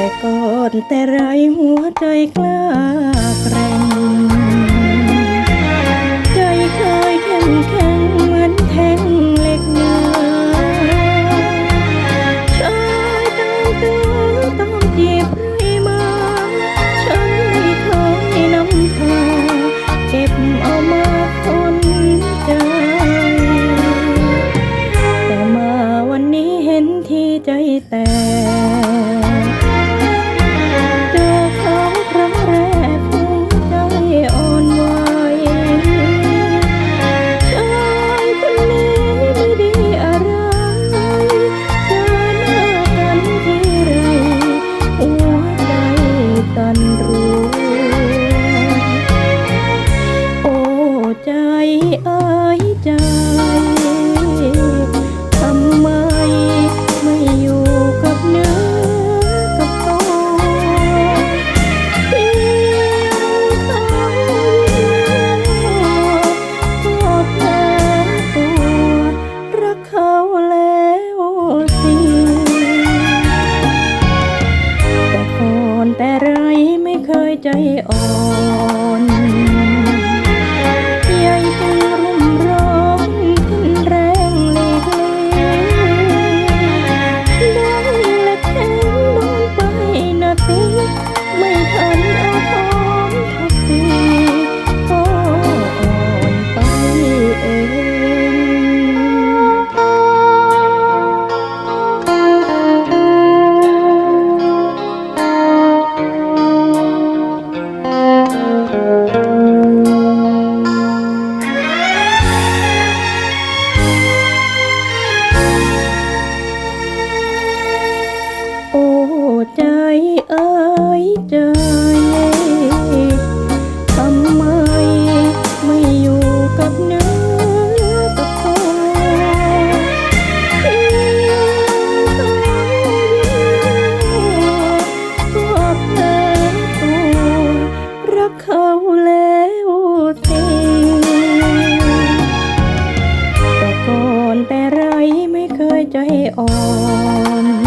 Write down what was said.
แต่ก่อนแต่ไรหัวใจกล้าแกร่ง ใจอ่อน อ่อน